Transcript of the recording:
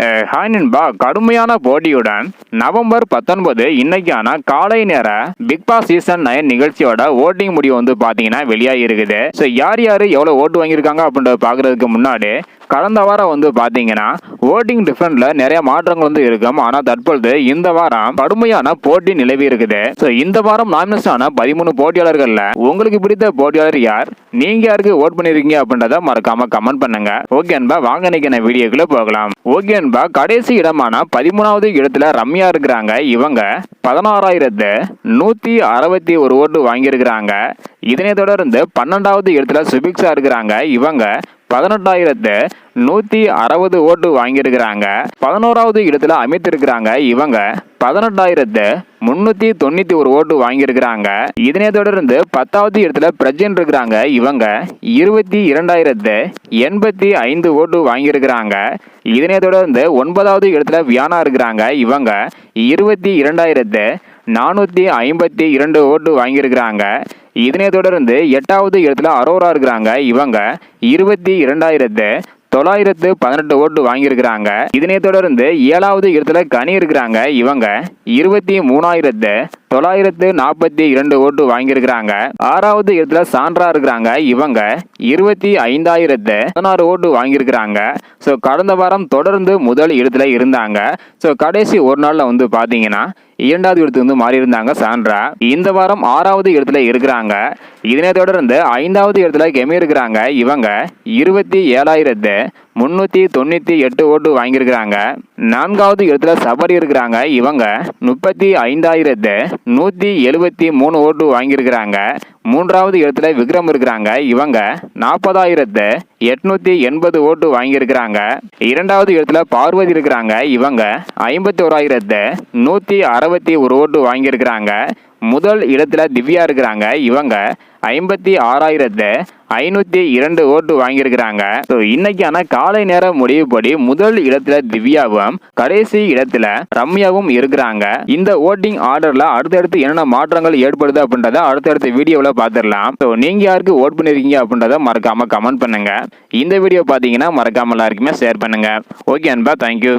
Hi நண்பா கடுமையான போட்டியுடன் November பத்தொன்பது இன்னைக்கான காலை நேர பிக் பாஸ் சீசன் நைன் நிகழ்ச்சியோட ஓட்டிங் முடிவு வந்து பாத்தீங்கன்னா வெளியாகி இருக்குது. ஸோ யார் யார் எவ்வளோ ஓட்டு வாங்கியிருக்காங்க அப்படின்றத பார்க்கறதுக்கு முன்னாடி கடந்த வாரம் வந்து பாத்தீங்கன்னா ஓட்டிங் டிஃபரெண்ட்ல நிறைய மாற்றங்கள் வந்து இருக்கும். ஆனால் தற்பொழுது இந்த வாரம் கடுமையான போட்டி நிலவி இருக்குது. ஸோ இந்த வாரம் நாமினேஷன் ஆன பதிமூணு போட்டியாளர்கள்ல உங்களுக்கு பிடித்த போட்டியாளர் யார்? நீங்க யாருக்கு ஓட் பண்ணிருக்கீங்க அப்படின்றத மறக்காம கமெண்ட் பண்ணுங்க. ஓகே அன்பா வாங்க நினைக்கிற வீடியோக்குள்ள போகலாம். ஓகே அன்பா கடைசி இடமான பதிமூணாவது இடத்துல ரம்யா இருக்கிறாங்க. இவங்க பதினாறாயிரத்து நூத்தி அறுபத்தி ஒரு ஓட்டு வாங்கியிருக்கிறாங்க. இதனை தொடர்ந்து பன்னெண்டாவது இடத்துல சுபிக்ஸா இருக்கிறாங்க. இவங்க பதினெட்டாயிரத்து நூத்தி அறுபது ஓட்டு வாங்கியிருக்கிறாங்க. பதினோராவது இடத்துல அமித் இருக்கிறாங்க இவங்க. பதினெட்டாயிரத்து முன்னூத்தி தொண்ணூத்தி ஒரு ஓட்டு வாங்கியிருக்கிறாங்க. இதனை தொடர்ந்து பத்தாவது இடத்துல பிரஜன் இருக்கிறாங்க இவங்க. இருபத்தி இரண்டாயிரத்து எண்பத்தி ஐந்து ஓட்டு வாங்கியிருக்கிறாங்க. இதனை தொடர்ந்து ஒன்பதாவது இடத்துல வியானா இருக்கிறாங்க இவங்க. இருபத்தி இரண்டாயிரத்து நானூத்தி ஐம்பத்தி இரண்டு ஓட்டு வாங்கியிருக்கிறாங்க. இதனை தொடர்ந்து எட்டாவது இடத்துல அரோரா இருக்கிறாங்க. இவங்க இருபத்தி இரண்டாயிரத்து தொள்ளாயிரத்து பதினெட்டு ஓட்டு வாங்கியிருக்கிறாங்க. இதனை தொடர்ந்து ஏழாவது இடத்துல கனி இருக்கிறாங்க. இவங்க இருபத்தி மூணாயிரத்து தொள்ளாயிரத்து நாற்பத்தி இரண்டு ஓட்டு வாங்கியிருக்கிறாங்க. ஆறாவது இடத்துல சான்றா இருக்கிறாங்க. இவங்க இருபத்தி ஐந்தாயிரத்து பதினாறு ஓட்டு வாங்கியிருக்கிறாங்க. ஸோ கடந்த வாரம் தொடர்ந்து முதல் இடத்துல இருந்தாங்க. ஸோ கடைசி ஒரு நாளில் வந்து பார்த்தீங்கன்னா இரண்டாவது இடத்துக்கு வந்து மாறி இருந்தாங்க சான்றா. இந்த வாரம் ஆறாவது இடத்துல இருக்கிறாங்க. இதனை தொடர்ந்து ஐந்தாவது இடத்துல கெமி இருக்கிறாங்க. இவங்க இருபத்தி ஏழாயிரத்து முந்நூற்றி தொண்ணூற்றி எட்டு ஓட்டு வாங்கியிருக்கிறாங்க. நான்காவது இடத்துல சபரி இருக்கிறாங்க. இவங்க முப்பத்தி ஐந்தாயிரத்து நூற்றி எழுபத்தி மூணு ஓட்டு வாங்கியிருக்கிறாங்க. மூன்றாவது இடத்துல விக்ரம் இருக்கிறாங்க. இவங்க நாற்பதாயிரத்து எட்நூற்றி எண்பது ஓட்டு வாங்கியிருக்கிறாங்க. இரண்டாவது இடத்துல பார்வதி இருக்கிறாங்க. இவங்க ஐம்பத்தி ஓராயிரத்து நூற்றி அறுபத்தி ஒரு ஓட்டு வாங்கியிருக்கிறாங்க. முதல் இடத்துல திவ்யா இருக்கிறாங்க. இவங்க ஐம்பத்தி ஆறாயிரத்து ஐநூத்தி இரண்டு ஓட்டு வாங்கியிருக்கிறாங்க. ஸோ இன்னைக்கான காலை நேர முடிவுப்படி முதல் இடத்துல திவ்யாவும் கடைசி இடத்துல ரம்யாவும் இருக்கிறாங்க. இந்த ஓட்டிங் ஆர்டர்ல அடுத்தடுத்து என்னென்ன மாற்றங்கள் ஏற்படுது அப்படின்றத அடுத்தடுத்த வீடியோவில் பார்த்துடலாம். ஸோ நீங்க யாருக்கு ஓட் பண்ணிருக்கீங்க அப்படின்றத மறக்காம கமெண்ட் பண்ணுங்க. இந்த வீடியோ பார்த்தீங்கன்னா மறக்காம எல்லாருக்குமே ஷேர் பண்ணுங்க. ஓகே அன்பா தேங்க்யூ